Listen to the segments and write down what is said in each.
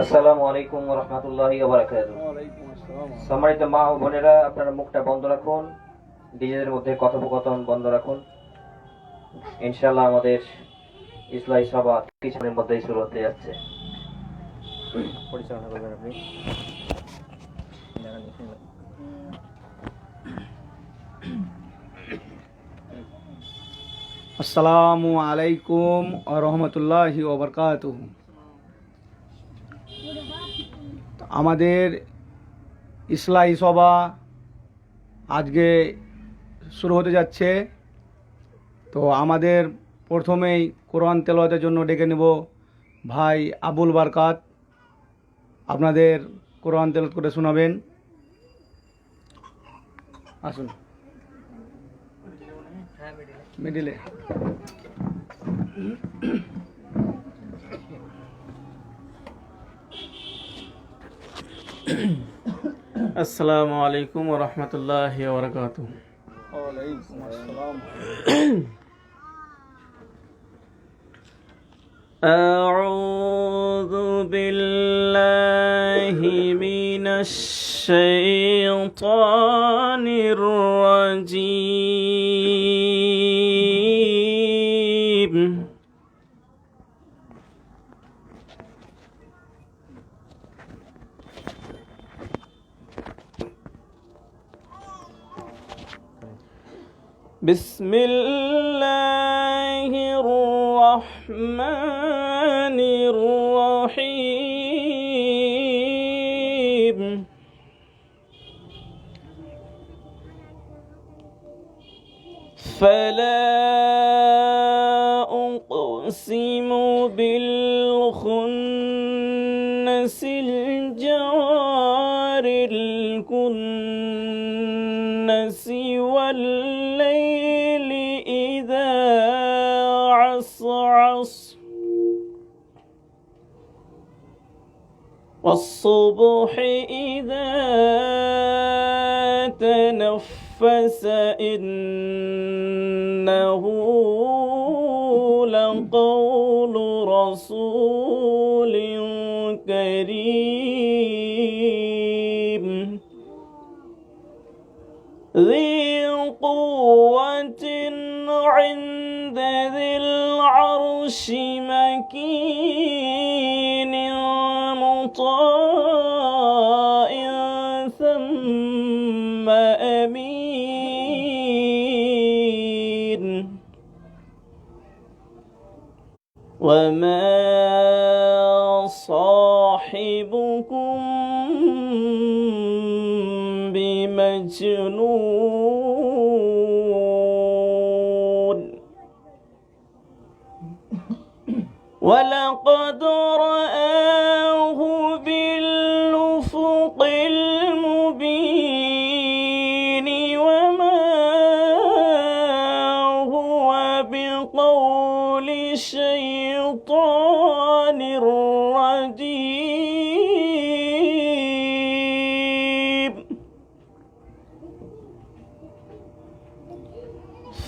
আসসালামু আলাইকুম রহমতুল্লাহি সম্মানিত মা ও বোনেরা আপনারা মুখটা বন্ধ রাখুন নিজেদের মধ্যে কথোপকথন বন্ধ রাখুন। ইনশাল্লাহ আমাদের ইসলামী সভা কিছুক্ষণের মধ্যেই শুরু হতে যাচ্ছে। পরিচালনা করবেন আপনি। আসসালামু আলাইকুম রহমতুল্লাহি ওবরকাত আমাদের ইসলাই সভা আজকে শুরু হতে যাচ্ছে। তো আমাদের প্রথমেই কোরআন তেলাওয়াতের জন্য ডেকে নেব ভাই আবুল বারকাত। আপনাদের কোরআন তেলত করে শোনাবেন। আসুন। মিডিলে আসসালামু আলাইকুম রহমতুল্লাহ বরকাত أعوذ بالله من الشيطان الرجيم بسم الله الرحمن الرحيم. فلا أقسم بالخنس والصبح إذا تنفس إنه لقول رسول كريم. ذي قوة عند ذي العرش مكين. مطاع ثم أمين. وما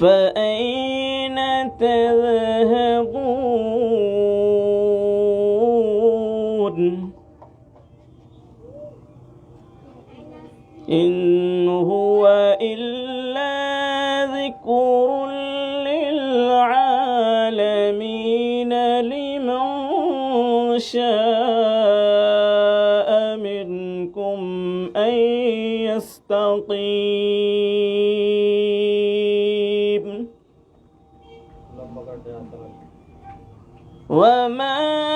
فأين تذهبون؟ 我们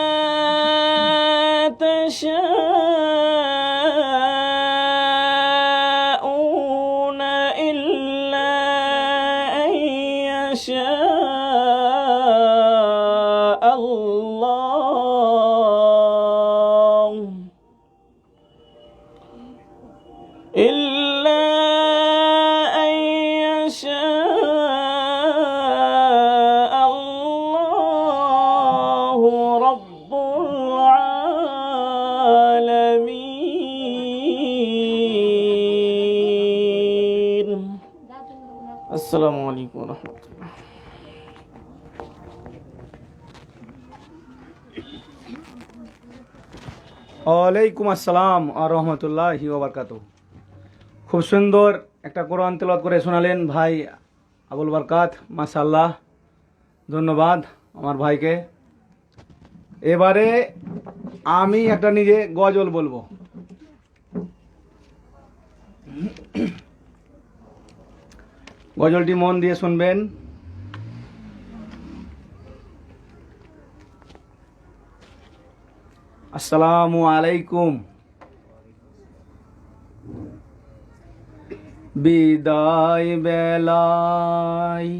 আসসালামু আলাইকুম রহমতুল্লাহ। ওয়ালাইকুম আসসালাম আর রহমতুল্লাহি ওবরকাত খুব সুন্দর একটা কোরআন তেলত করে শোনালেন ভাই আবুল বারকাত মাসাল্লাহ ধন্যবাদ আমার ভাইকে। এবারে আমি একটা নিজে গজল বলব। গজলটি মন দিয়ে শুনবেন। আসসালামু আলাইকুম। বিদায় বেলায়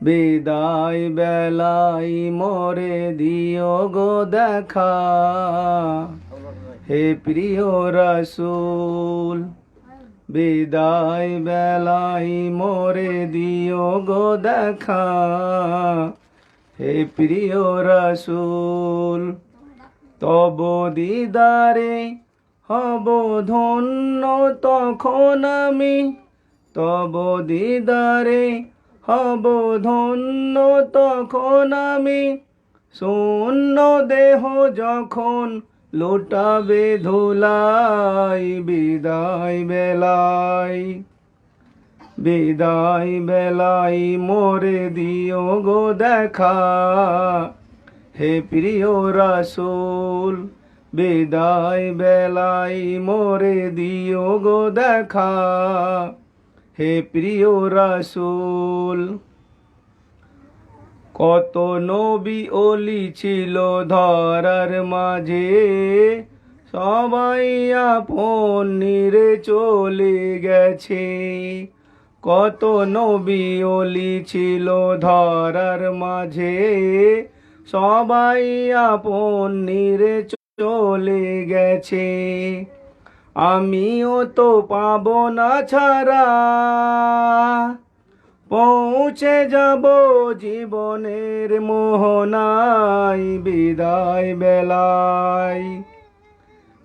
বিদায় বেলায় মোরে দিও গো দেখা। হে প্রিয় রসুল বিদায় বেলায় মোরে দিও গো দেখা। হে প্রিয় রসুল, তব দিদারে হব ধন্য তখন আমি। তব দিদারে হব ধন্য তখন আমি। শূন্য দেহ যখন লোটাবে ধুলাই, বিদায় বেলায় বিদায় বেলায় মোরে দিও গো দেখা। হে প্রিয় রাসূল, বিদায় বেলায় মোরে দিও গো দেখা। হে প্রিয় রাসূল কত নবী অলি ছিল ধরার মাঝে। সবাই আপন নিরে চলে গেছে। কত নবী অলি ছিল ধরার মাঝে। সবাই আপন নিরে চলে গেছে। আমিও তো পাব না ছাড়া। পৌঁছে যাব জীবনের মোহনায়। বিদায় বেলায়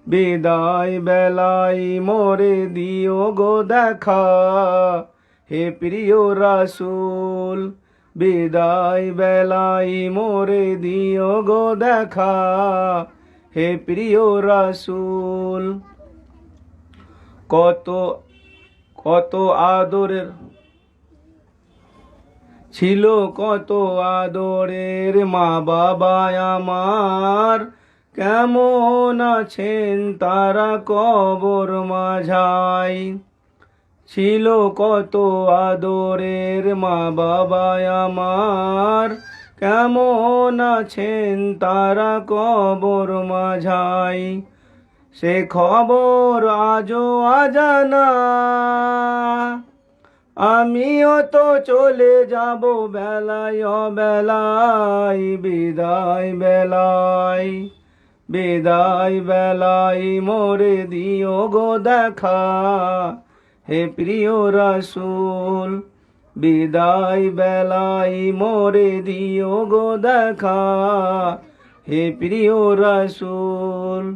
বিদায় বেলায় মোরে দিও গো দেখা হে প্রিয় রাসূল। বিদায় বেলায় মোরে দিও গো দেখা হে প্রিয় রাসূল। কত কত আদরের ছিল কত আদরের মা বাবা আমার। কেমন আছেন তারা কবর মাঝাই। ছিল কত আদরের মা বাবা আমার। কেমন আছেন তারা কবর মাঝাই। সে খবর আজও আজানা। আমিও তো চলে যাব বেলায় বেলায় বিদায় বেলায়। বিদায় বেলায় মোরে দিও গো দেখা, হে প্রিয় রাসূল। বিদায় বেলায় মোরে দিও গো দেখা, হে প্রিয় রাসূল।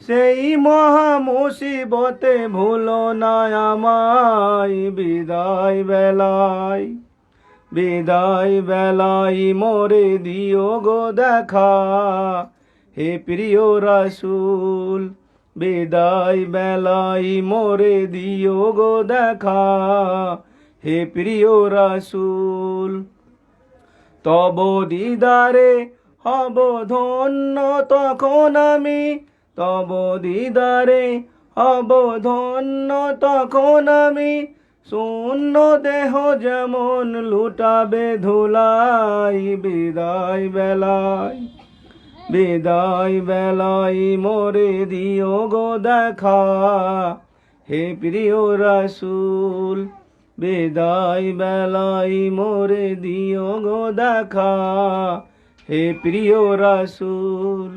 সেই মহা মুসিবতে ভুলো না আমায়। বিদায় বেলায় বিদায় বেলায় মোরে দিও গো দেখা। হে প্রিয় রাসূল, বিদায় বেলায় মোরে দিও গো দেখা। হে প্রিয় রাসূল, তব দিদারে হব ধন্য, তখন আমি তব দিদারে হব তখন আমি। শূন্য দেহ যেমন লুটাবে ধুলাই, বিদায় বেলায় বিদায় বেলায় মোরে দিও গো দেখা। হে প্রিয় রাসূল, বিদায় বেলায় মোরে দিও গো দেখা। হে প্রিয় রাসূল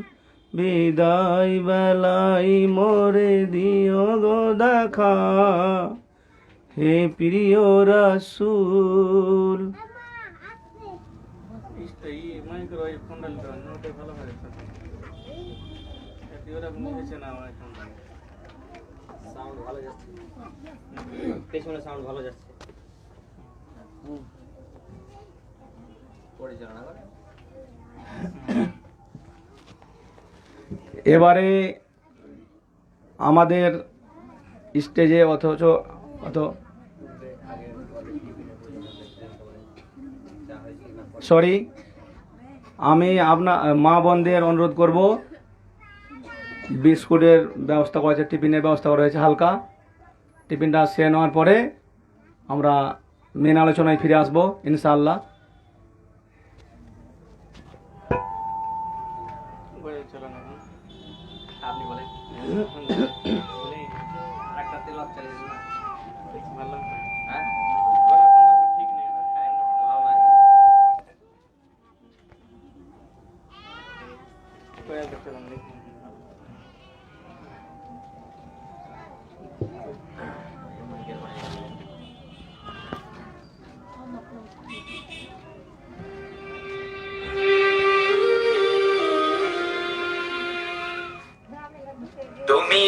বিদায় বেলাই মোরে দিও গো দেখা। হে প্রিয় রাসূল। সাউন্ড ভালো যাচ্ছে। পেছনে সাউন্ড ভালো যাচ্ছে পরিচালনা করে এবারে আমাদের স্টেজে অথচ অত সরি, আমি আপনার মা বোনদের অনুরোধ করব। বিস্কুটের ব্যবস্থা করা হয়েছে, টিফিনের ব্যবস্থা করা হয়েছে হালকা। টিফিনটা সে নেওয়ার পরে আমরা মেন আলোচনায় ফিরে আসব, ইনশাআল্লাহ। আপনি বলেন উনি একটা তেলক চালিয়েছেন না ভালো হ্যাঁ ঠিক নেই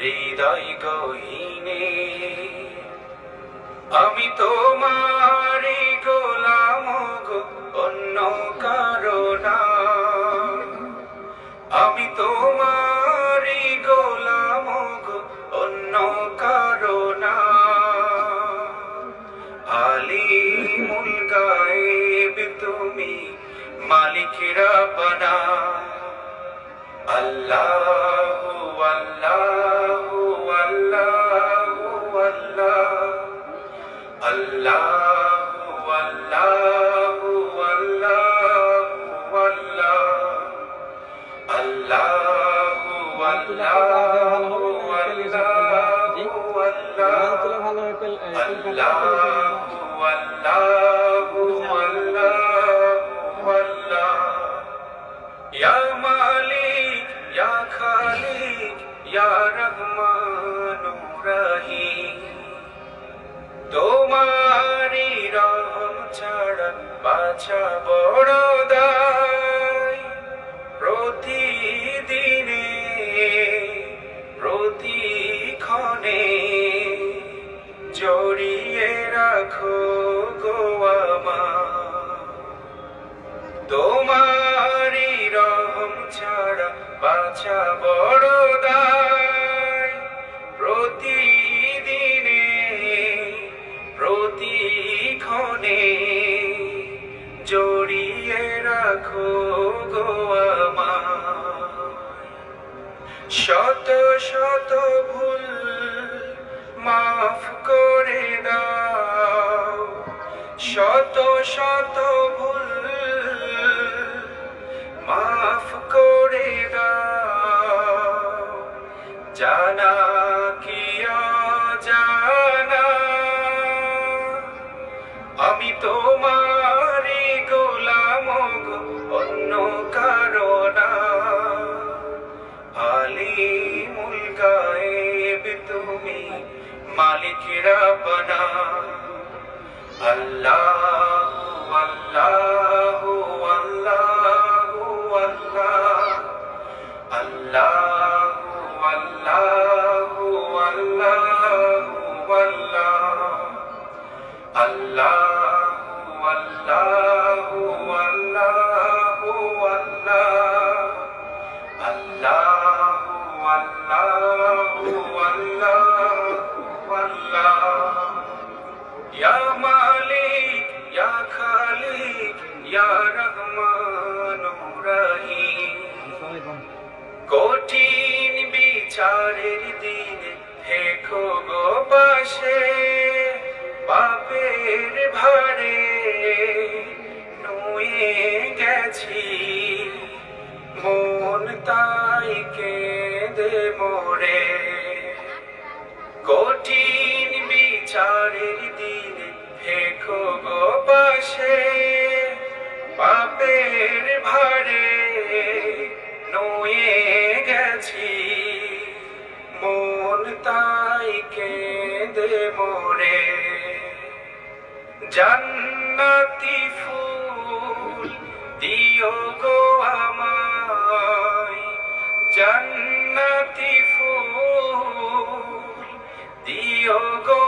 হৃদয় গহীনে, আমি তোমারি গোলাম গো, অন্য কারণা আমি তোমারি গোলাম গো, অন্য কারণা আলিমুল গায়েব তুমি মালিকেরা বানা। আল্লাহু Allah বাছা বড় দায় প্রতিদিনে প্রতিক্ষণে জড়িয়ে রাখো গো তোমারি রহম ছাড়া বাছা বড় দায় শত ভুল মাফ করে দাও শত শত ভুল মালিকেরা বানা আল্লাহ আল্লাহ আল্লাহ। আল্লাহ আল্লাহ আল্লাহ আল্লাহ। আল্লাহ আল্লাহ আল্লাহ। কঠিন বিচারের দিনে থেকো গো পাশে, পাপের ভারে নুয়ে গেছি। মন তাই কেঁদে মোরে। কঠিন বিচারের দিনে থেকো গো পাশে, পাপের ভারে নয়ে গেছি। মন তাই কেঁদে মোরে। জান্নাতি ফুল দিও গো আমায়, জান্নাতি ফুল দিও গো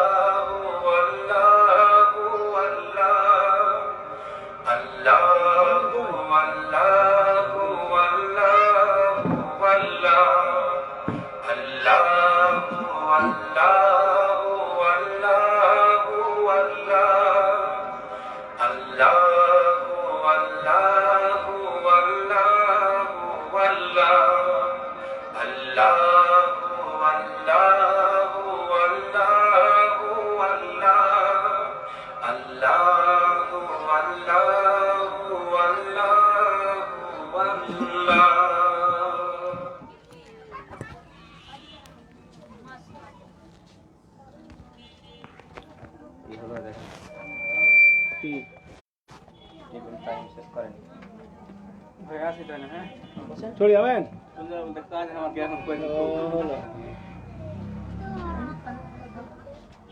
চলে যাবেন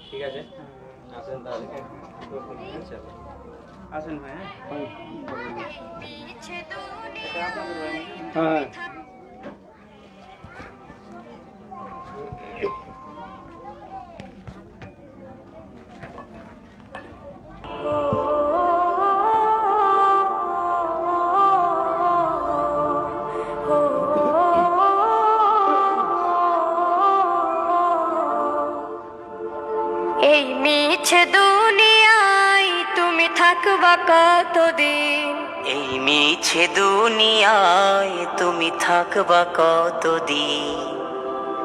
ঠিক আছে। আসেন তাহলে। আসেন ভাই হ্যাঁ। নাকি? হ্যাঁ। মিছে দুনিয়ায়, তুমি থাকবা কতদিন?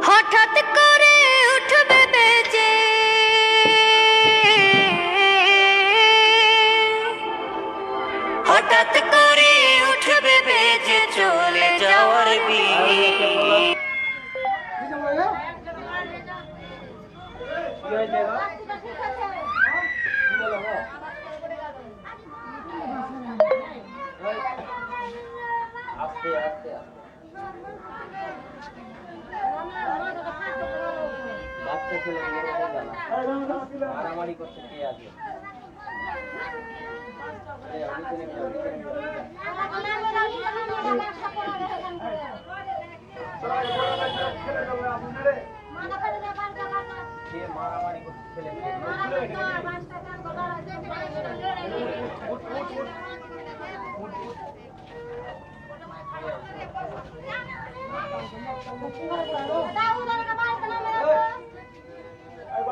হঠাৎ করে উঠবে বেজে। হঠাৎ করে উঠবে বেজে চলে যাওয়ার বিয়ে। আস্তে মারামারি করছে কে আছে ছেলে মেয়ে?